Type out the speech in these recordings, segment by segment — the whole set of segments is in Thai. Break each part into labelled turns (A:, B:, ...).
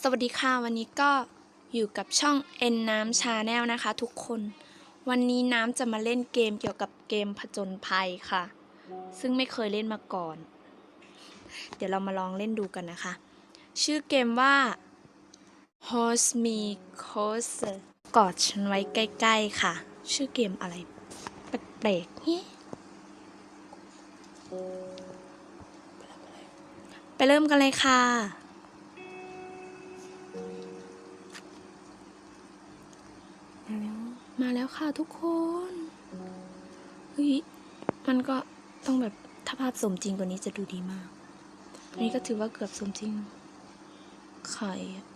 A: สวัสดีค่ะ วันนี้ก็อยู่กับช่องเอ็นน้ำชาแนลนะคะ ทุกคน วันนี้น้ำจะมาเล่นเกมเกี่ยวกับเกมผจญภัยค่ะ ซึ่งไม่เคยเล่นมาก่อน เดี๋ยวเรามาลองเล่นดูกันนะคะ ชื่อเกมว่า Horse Me Close กอดฉันไว้ใกล้ๆค่ะ ชื่อเกมอะไรแปลกๆเฮ้ไปเริ่มกันเลยค่ะ มาแล้วมาแล้วค่ะทุกคนเฮ้ยมันก็ต้องแบบถ้าภาพสมจริงกว่านี้จะดูดีมาก อันนี้ก็ถือว่าเกือบสมจริงไข่อะ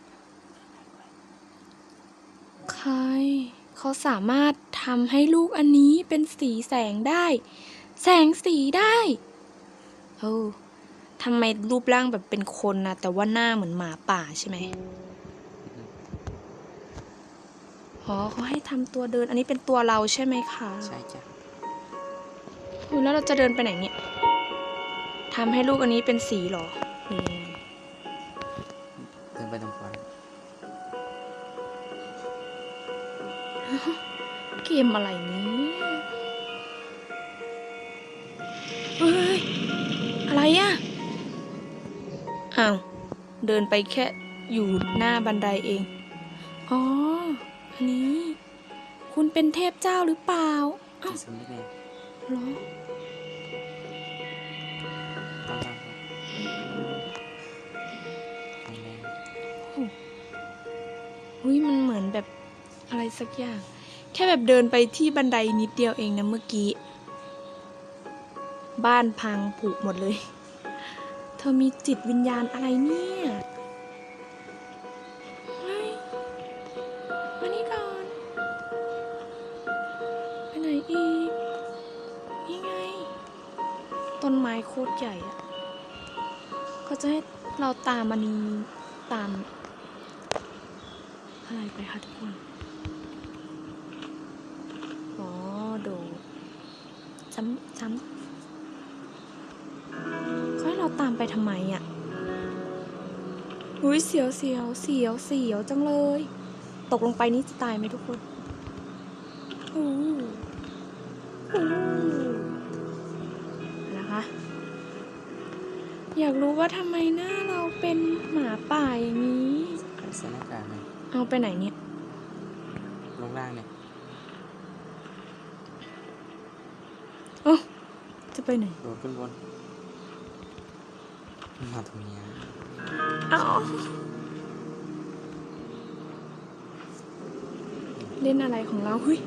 A: ไขเขาสามารถทำให้ลูกอันนี้เป็นสีแสงได้ แสงสีได้โอ้ทำไมรูปร่างแบบเป็นคนนะแต่ว่าหน้าเหมือนหมาป่าใช่ไหม อ๋อเขาให้ทำตัวเดิน อันนี้เป็นตัวเราใช่ไหมคะ
B: ใช่จ้ะ
A: อุ๊ยแล้วเราจะเดินไปไหนเนี่ยทำให้ลูกอันนี้เป็นสีเหรอหรือยังไง
B: เดินไปตรงขวา
A: เกมอะไรเนี้เฮ้ย อะไรอะอ้าว เดินไปแค่อยู่หน้าบันไดเอง อ๋ออั นนี้ คุณเป็นเทพเจ้าหรือเปล่าอ้าว
B: จิตสำนึกเอง
A: เหรอ
B: ต้องตั้งครับแข็งแรง
A: อุ้ยมันเหมือนแบบอะไรสักอย่าง แค่แบบเดินไปที่บันไดนิดเดียวเองนะเมื่อกี้ บ้านพังผุหมดเลย เธอมีจิตวิญญาณอะไรเนี่ย โคตรใหญ่อะเขาจะให้เราตามมันนี่ตามอะไรไปคะทุกคน อ๋อ โดดซ้ำซ้ำเขาให้เราตามไปทำไมอะอุ้ยเสียวเสียวเสียวเสียวจังเลย ตกลงไปนี่จะตายไหมทุกคนอู้อู้นะคะ อยากรู้ว่าทำไมหน้าเราเป็นหมาป่าอย่างนี้
B: ใส่หน้ากากหน่อย
A: เอาไปไหนเนี่ย
B: ลงล่างเนี่ย
A: เอ้าจะไปไหน
B: โดดขึ้นบนมาตรงนี้
A: เอ้าเล่นอะไรของเราเฮ้ย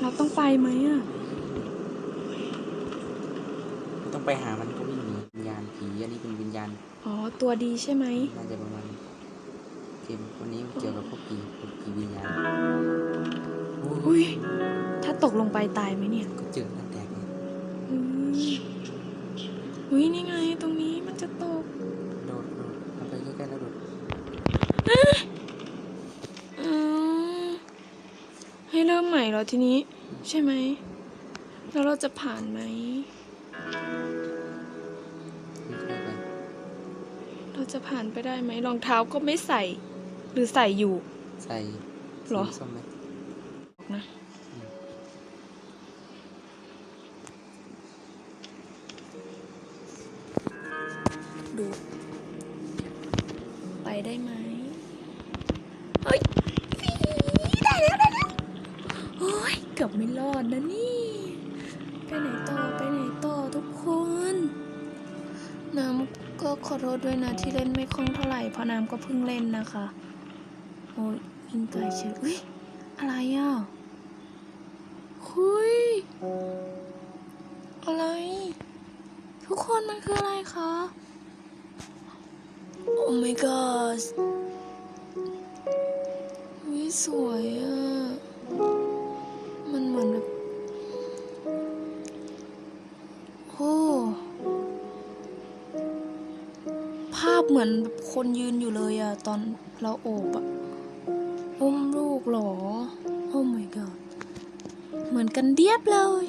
A: เราต้องไปไหมอะ
B: ไม่ต้องไปหามันก็วิ่งหนีวิญญาณ ผีอันนี้เป็นวิญญาณ
A: อ๋อ ตัวดีใช่ไหม
B: น่าจะประมาณเกมวันนี้เกี่ยวกับพวกผีพวกผีวิญญาณโอ้
A: อุ้
B: ย
A: ยถ้าตกลงไปตายไหมเนี่ย
B: ก็เจอหน้าแตกเลย
A: อืมอุ้ยนี่ไงตรงนี้มันจะตก
B: โดดโดดเอาไปใกล้ๆแล้วโดด
A: อืมให้เริ่มใหม่เหรอทีนี้ ใช่ไหม แล้วเราจะผ่านไหม
B: ไม่ เคยไป
A: เราจะผ่านไปได้ไหมรองเท้าก็ไม่ใส่ หรือใส่อยู่
B: ใส่
A: เหรอ
B: สีส้มไหม
A: นะดู ไปได้ไหมเฮ้ยได้แล้วได้แล้วโอ้ยเกือบไม่รอดนะนี่ ไปไหนต่อ ไปไหนต่อทุกคน น้ำก็ขอโทษด้วยนะที่เล่นไม่คล่องเท่าไหร่เพราะน้ำก็เพิ่งเล่นนะคะโอ้ยยิงไกลเชียวเฮ้ยอะไรอะคุยอะไร ทุกคนมันคืออะไรคะโอ้ my god วิสวยอะ มันเหมือนแบบ เหมือนแบบคนยืนอยู่เลยอะตอนเราโอบอะอุ้มลูกเหรอ โอ้ my god เหมือนกันเดียบเลย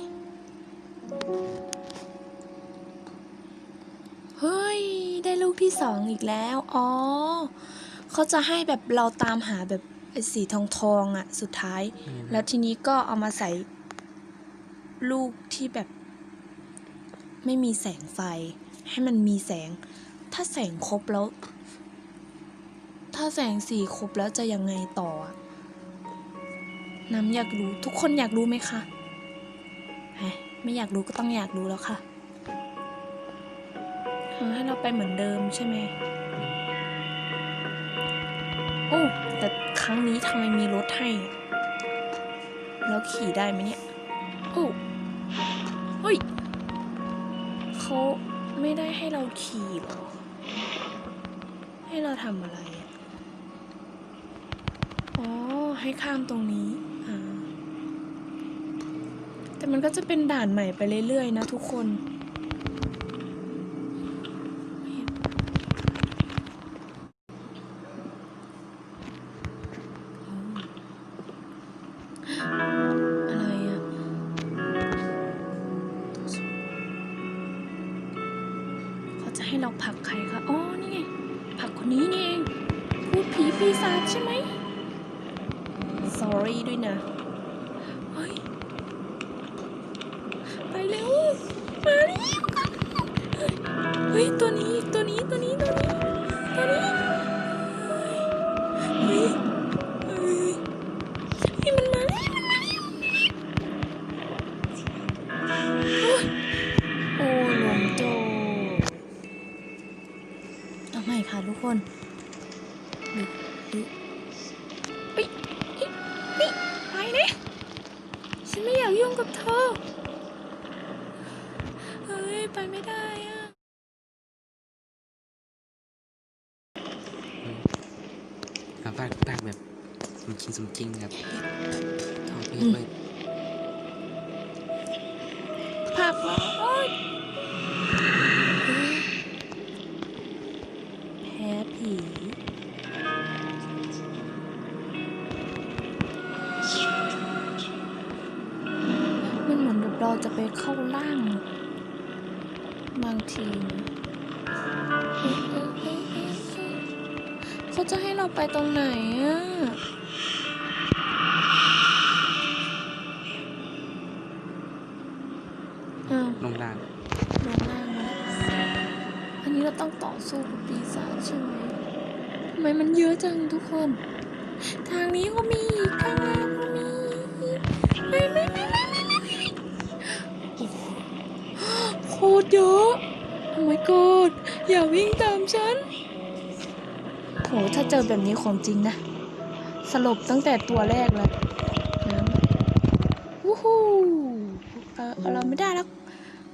A: เฮ้ย ได้ลูกที่สองอีกแล้ว อ๋อ เขาจะให้แบบเราตามหาแบบไอ้สีทองทองๆอะสุดท้าย แล้วทีนี้ก็เอามาใส่ ลูกที่แบบ ไม่มีแสงไฟ ให้มันมีแสง ถ้าแสงครบแล้ว ถ้าแสงสีครบแล้วจะยังไงต่อ น้ำอยากรู้ ทุกคนอยากรู้ไหมคะฮ้ยไม่อยากรู้ก็ต้องอยากรู้แล้วค่ะให้เราไปเหมือนเดิมใช่ไหมโอ้แต่ครั้งนี้ทำไมมีรถให้ แล้วขี่ได้ไหมเนี่ย โอ้เฮ้ยเขา ไม่ได้ให้เราขี่หรอ ให้เราทำอะไร อ๋อ ให้ข้ามตรงนี้ อ่า แต่มันก็จะเป็นด่านใหม่ไปเรื่อยๆนะทุกคน sorry ด้วยนะ เฮ้ย ไปเร็ว มาเร็วเฮ้ย ตัวนี้ ตัวนี้ ตัวนี้ ตัวนี้ ตัวนี้ เฮ้ย เฮ้ยเฮ้ยมันมาแล้วมันมาแล้วโอ้ยโอ้หลวงโจเอาใหม่ค่ะทุกคนดูดู
B: ภาคภาคแบบสมจริงสมจริงแบบทองเพชรเลย
A: ผลักเหรอโอ๊ยเฮ้ยแพ้ผีมันเหมือนแบบเราจะไปเข้าร่าง บางทีนะ จะให้เราไปตรงไหนอะอ้าว
B: ลงล่าง
A: ลงล่างมาอันนี้เราต้องต่อสู้กับปีศาจใช่ไหมทำไมมันเยอะจังทุกคน ทางนี้ก็มีอีกทางล่างก็มีอีกไม่ไม่ไม่ไม่ไม่ไม่ไม่โอ้โหโคตรเยอะ โอ้ my god อย่าวิ่งตามฉัน โหถ้าเจอแบบนี้ของจริงนะ สลบตั้งแต่ตัวแรกเลยน้ำวู้ฮู้เออเราไม่ได้แล้ว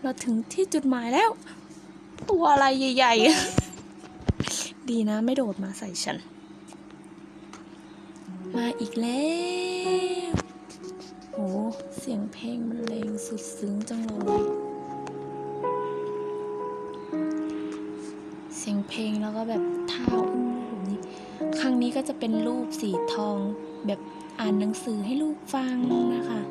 A: เราถึงที่จุดหมายแล้ว ตัวอะไรใหญ่ ๆ ดีนะไม่โดดมาใส่ฉัน มาอีกแล้วโหเสียงเพลงมันเลงสุดซึ้งจังเลยเสียงเพลงแล้วก็แบบท่า นี้ก็จะเป็นรูปสีทอง แบบอ่านหนังสือให้ลูกฟังนะคะ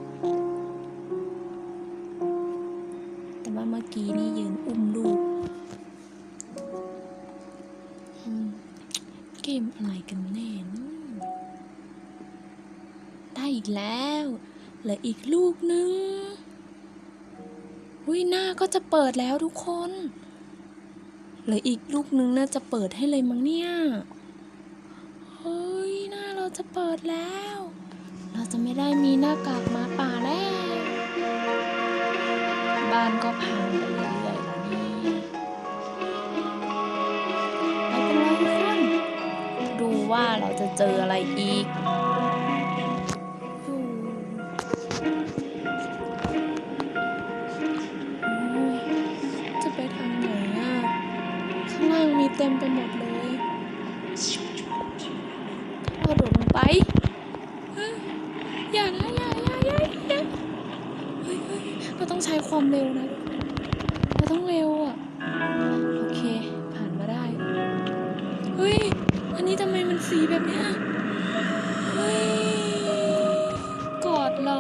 A: แต่ว่าเมื่อกี้นี่ยืนอุ้มลูกเกมอะไรกันแน่นะได้อีกแล้วเหลืออีกลูกนึงวิหน้าก็จะเปิดแล้วทุกคนเหลืออีกลูกนึงน่าจะเปิดให้เลยมั้งเนี่ยเฮ้ยหน้าเรา จะเปิดแล้ว เราจะไม่ได้มีหน้ากากหมาป่าแล้ว บ้านก็พังไปเรื่อยๆแล้วนี่ไปเป็นไรทุกคนดูว่าเราจะเจออะไรอีก เราต้องใช้ความเร็วนะเราต้องเร็วอะ โอเค ผ่านมาได้ เฮ้ย อันนี้ทำไมมันสีแบบเนี้ยเฮ้ย กอดเรา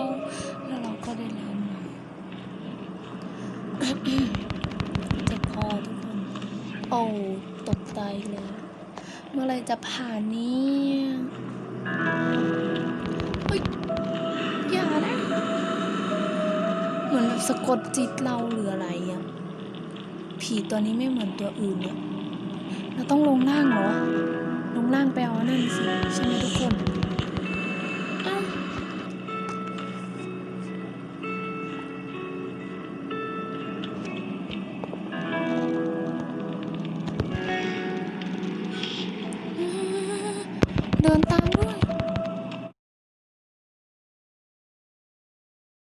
A: แล้วเราก็ได้แล้วเจ็บคอทุกคน โอ้ตกใจเลย เมื่อไรจะผ่านนี่ยเฮ้ยอย่านะ เหมือนสะกดจิตเราหรืออะไรอะผีตัวนี้ไม่เหมือนตัวอื่นเนี่ยเราต้องลงล่างเหรอ ลงล่างไปเอาอันนั่นสิใช่ไหมทุกคน